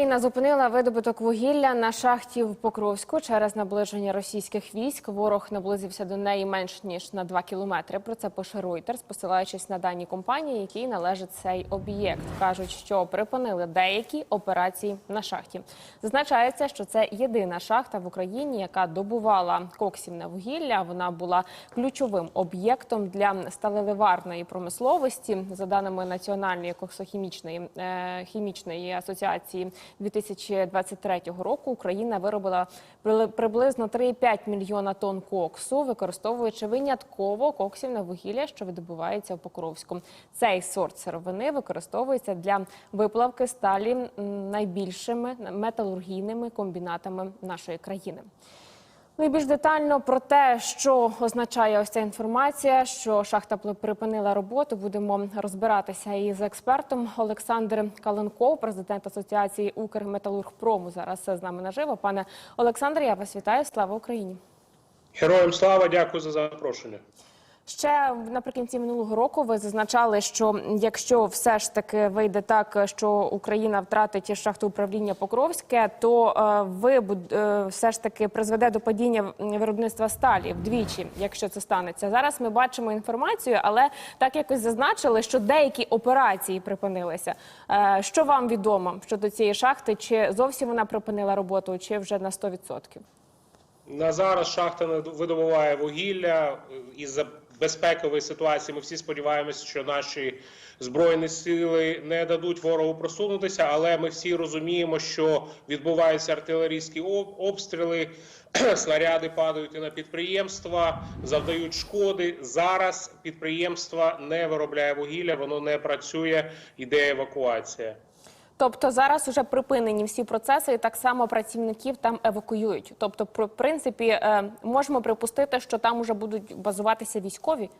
Україна зупинила видобуток вугілля на шахті в Покровську через наближення російських військ. Ворог наблизився до неї менш ніж на 2 кілометри. Про це пише Reuters, посилаючись на дані компанії, якій належить цей об'єкт. кажуть, що припинили деякі операції на шахті. Зазначається, що це єдина шахта в Україні, яка добувала коксівне вугілля. Вона була ключовим об'єктом для сталеливарної промисловості. За даними Національної коксохімічної е, хімічної асоціації 2023 року, Україна виробила при- приблизно 3,5 мільйона тонн коксу, використовуючи винятково коксівне вугілля, що видобувається в Покровську. Цей сорт сировини використовується для виплавки сталі найбільшими металургійними комбінатами нашої країни. Ну і більш детально про те, що означає ось ця інформація, що шахта припинила роботу. Будемо розбиратися із експертом Олександр Каленков, президент Асоціації Укрметалургпрому. Зараз з нами наживо. Пане Олександре, я вас вітаю. Слава Україні! Героям слава, дякую за запрошення. Ще наприкінці минулого року ви зазначали, що якщо все ж таки вийде так, що Україна втратить шахту управління Покровське, то е, ви е, все ж таки призведе до падіння виробництва сталі вдвічі, якщо це станеться. Зараз ми бачимо інформацію, але так якось зазначили, що деякі операції припинилися. Е, Що вам відомо щодо цієї шахти? Чи зовсім вона припинила роботу, чи вже на 100%? На зараз шахта видобуває вугілля із-за безпекової ситуації. Ми всі сподіваємося, що наші збройні сили не дадуть ворогу просунутися, але ми всі розуміємо, що відбуваються артилерійські обстріли, снаряди падають і на підприємства, завдають шкоди. Зараз підприємство не виробляє вугілля, воно не працює, іде евакуація. Тобто зараз уже припинені всі процеси, і так само працівників там евакуюють. Тобто, в принципі, е, можемо припустити, що там уже будуть базуватися військові.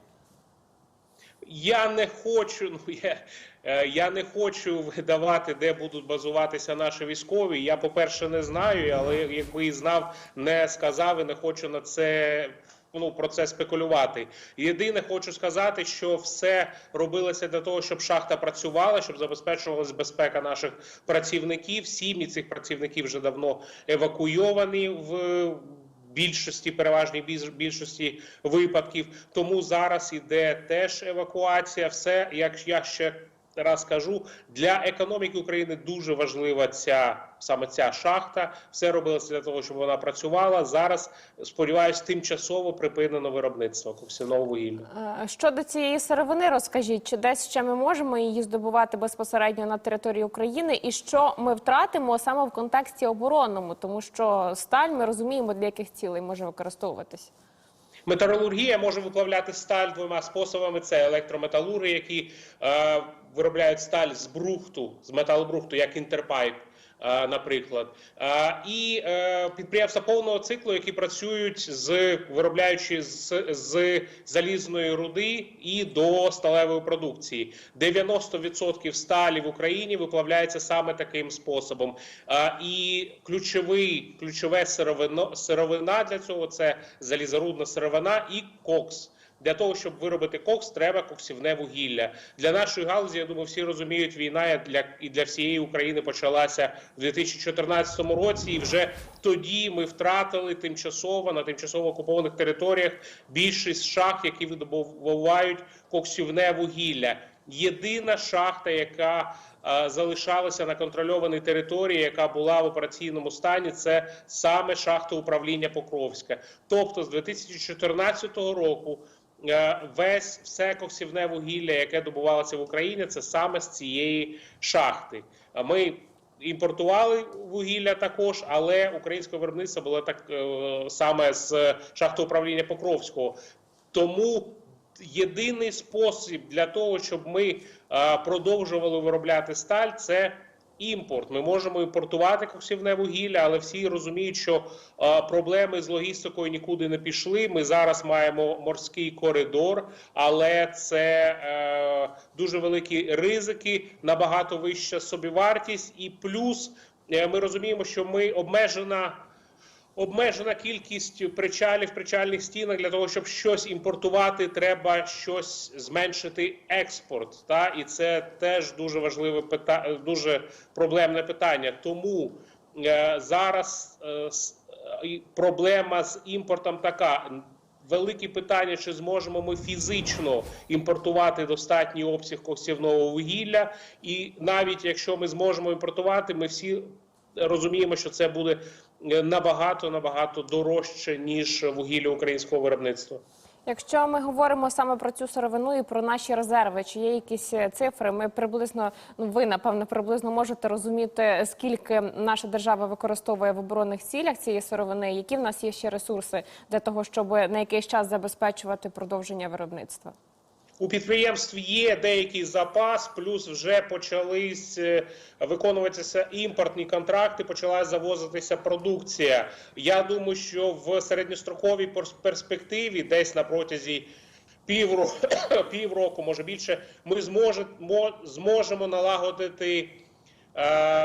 Я не хочу. Ну я, е, я не хочу видавати, де будуть базуватися наші військові. Я, по-перше, не знаю, але якби і знав, не сказав і не хочу на це. Ну, про це спекулювати. Єдине, хочу сказати, що все робилося для того, щоб шахта працювала, щоб забезпечувалася безпека наших працівників. Сім'ї цих працівників вже давно евакуйовані в більшості, переважній більшості випадків. Тому зараз іде теж евакуація. Все, як я ще раз кажу, для економіки України дуже важлива ця саме ця шахта. Все робилося для того, щоб вона працювала. Зараз сподіваюсь, тимчасово припинено виробництво коксяного вугілля. Е, Щодо цієї сировини, розкажіть, чи десь ще ми можемо її здобувати безпосередньо на території України, і що ми втратимо саме в контексті оборонному, тому що сталь ми розуміємо, для яких цілей може використовуватись. Металургія може виплавляти сталь двома способами: це електрометалурги, які е, виробляють сталь з брухту, з металобрухту, як інтерпайп. Е, Наприклад, Е, і е, підприємства повного циклу, які працюють з виробляючи з, з залізної руди і до сталевої продукції. 90% сталі в Україні виплавляється саме таким способом. І ключовий ключове сировино сировина для цього це залізорудна сировина і кокс. Для того щоб виробити кокс, треба коксівне вугілля. Для нашої галузі, я думаю, всі розуміють, війна для і для всієї України почалася в 2014 році. І вже тоді ми втратили тимчасово на тимчасово окупованих територіях більшість шахт, які видобувають коксівне вугілля. Єдина шахта, яка е, залишалася на контрольованій території, яка була в операційному стані, це саме шахта управління Покровська. Тобто з 2014 року весь все коксівне вугілля, яке добувалося в Україні, це саме з цієї шахти. Ми імпортували вугілля також, але українське виробництво було так е, саме з шахти управління Покровського. Тому єдиний спосіб для того, щоб ми е, продовжували виробляти сталь, це імпорт. Ми можемо імпортувати коксівне вугілля, але всі розуміють, що е, проблеми з логістикою нікуди не пішли. Ми зараз маємо морський коридор, але це е, дуже великі ризики, набагато вища собівартість, і плюс е, ми розуміємо, що ми обмежена обмежена кількість причалів, причальних стінок. Для того, щоб щось імпортувати, треба щось зменшити експорт. Та? І це теж дуже важливе питання, дуже проблемне питання. Тому е, зараз е, е, проблема з імпортом така. Велике питання, чи зможемо ми фізично імпортувати достатній обсяг коксівного вугілля, і навіть якщо ми зможемо імпортувати, ми всі розуміємо, що це буде е, набагато набагато дорожче ніж вугілля українського виробництва. Якщо ми говоримо саме про цю сировину і про наші резерви, чи є якісь е, цифри? Ми приблизно, ну ви напевно приблизно можете розуміти, скільки наша держава використовує в оборонних цілях цієї сировини, які в нас є ще ресурси для того, щоб на якийсь час забезпечувати продовження виробництва. У підприємств є деякий запас, плюс вже почались е, виконуватися імпортні контракти, почала завозитися продукція. Я думаю, що в середньостроковій перс- перспективі, десь на протязі півроку, півроку, може більше, ми зможемо, налагодити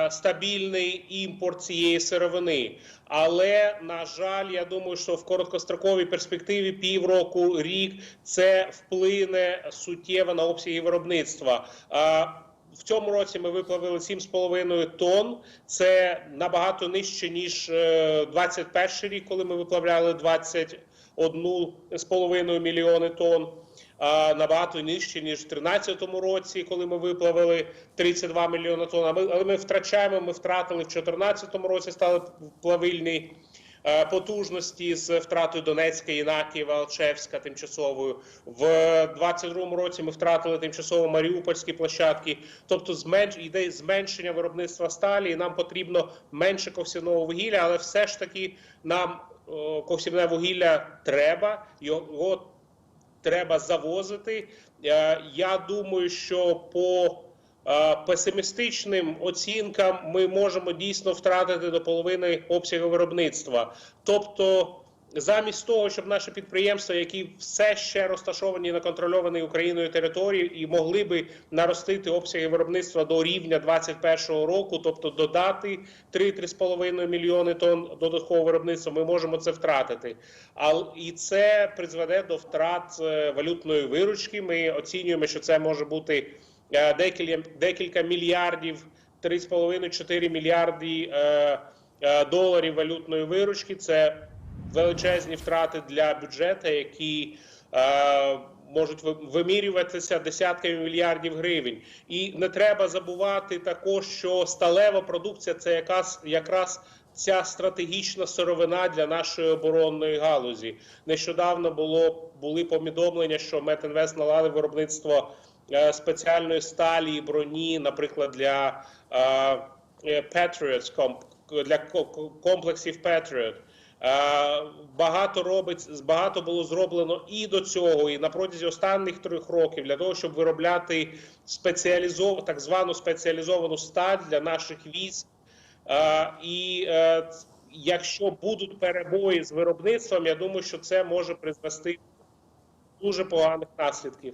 стабільний імпорт цієї сировини. Але на жаль, я думаю, що в короткостроковій перспективі півроку, рік це вплине суттєво на обсяги виробництва. Е, в цьому році ми виплавили 7,5 тонн. Це набагато нижче ніж е, 21 рік, коли ми виплавляли 21,5 мільйони тонн. Набагато нижче ніж в 2013 році, коли ми виплавили 32 мільйони тонн. Але ми втрачаємо. Ми втратили в 2014 році. Стали плавильні е, потужності з втратою Донецька, Інакієва, Алчевська тимчасовою. В 22 році ми втратили тимчасово Маріупольські площадки. Тобто зменш йде зменшення виробництва сталі, і нам потрібно менше ковсяного вугілля, але все ж таки нам е, ковсяне вугілля треба. Його треба завозити. Е, Я думаю, що по е, песимістичним оцінкам ми можемо дійсно втратити до половини обсягу виробництва. Тобто, замість того, щоб наші підприємства, які все ще розташовані на контрольованій Україною території, і могли би наростити обсяги виробництва до рівня 2021 року, тобто додати 3-3,5 мільйони тонн додаткового виробництва, ми можемо це втратити. І це призведе до втрат е, валютної виручки. Ми оцінюємо, що це може бути е, декілька, мільярдів, 3,5-4 мільярди е, доларів валютної виручки. Це величезні втрати для бюджету, які е, можуть ви- вимірюватися десятками мільярдів гривень. І не треба забувати також, що сталева продукція це якраз якраз. Ця стратегічна сировина для нашої оборонної галузі нещодавно було були повідомлення, що Метінвест наладив виробництво е, спеціальної сталі і броні, наприклад, для е, Patriots, комп- для ко- ко- комплексів Patriot. Е, Багато робить багато було зроблено і до цього, і на протязі останніх трьох років для того, щоб виробляти спеціалізовану так звану спеціалізовану сталь для наших військ. Е, І е, якщо будуть перебої з виробництвом, я думаю, що це може призвести до дуже поганих наслідків.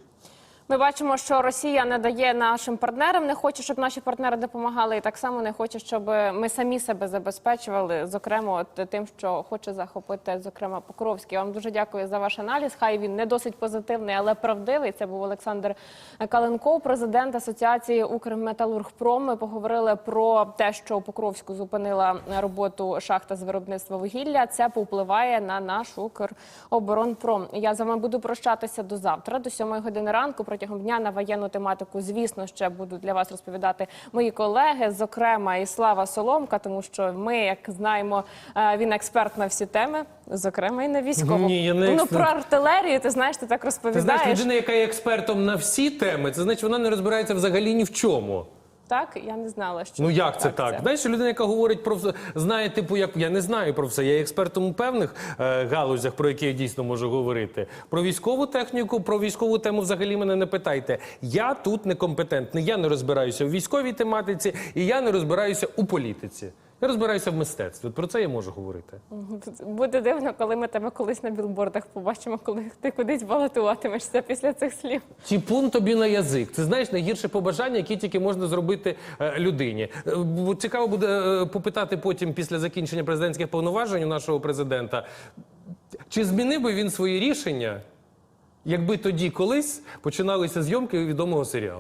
Ми бачимо, що Росія не дає нашим партнерам, не хоче, щоб наші партнери допомагали, і так само не хоче, щоб ми самі себе забезпечували, зокрема, тим, що хоче захопити, зокрема, Покровський. Вам дуже дякую за ваш аналіз. Хай він не досить позитивний, але правдивий. Це був Олександр Каленков, президент Асоціації Укрметалургпром. Ми поговорили про те, що Покровську зупинила роботу шахта з виробництва вугілля. Це повпливає на наш Укроборонпром. Я з вами буду прощатися до завтра, до 7 години ранку. Протягом дня на воєнну тематику, звісно, ще будуть для вас розповідати мої колеги, зокрема і Слава Соломка, тому що ми, як знаємо, е, він експерт на всі теми, зокрема і на військову. Ні, я не ну про артилерію. Ти знаєш, ти так Ти знаєш, людина, яка є експертом на всі теми, це значить, вона не розбирається взагалі ні в чому. Так, я не знала, що Ну як це так? Знаєш, людина, яка говорить про все, знає, типу, як я не знаю про все. Я є експертом у певних е, галузях, про які я дійсно можу говорити. Про військову техніку, про військову тему взагалі мене не питайте. Я тут некомпетентний. Я не розбираюся в військовій тематиці і я не розбираюся у політиці. Я розбираюся в мистецтві. От про це я можу говорити. Буде дивно, коли ми тебе колись на білбордах побачимо, коли ти кудись балотуватимешся після цих слів. Тіпун тобі на язик. Це знаєш найгірше побажання, яке тільки можна зробити е, людині. Е, Цікаво буде е, попитати потім після закінчення президентських повноважень у нашого президента, чи змінив би він свої рішення, якби тоді колись починалися зйомки відомого серіалу.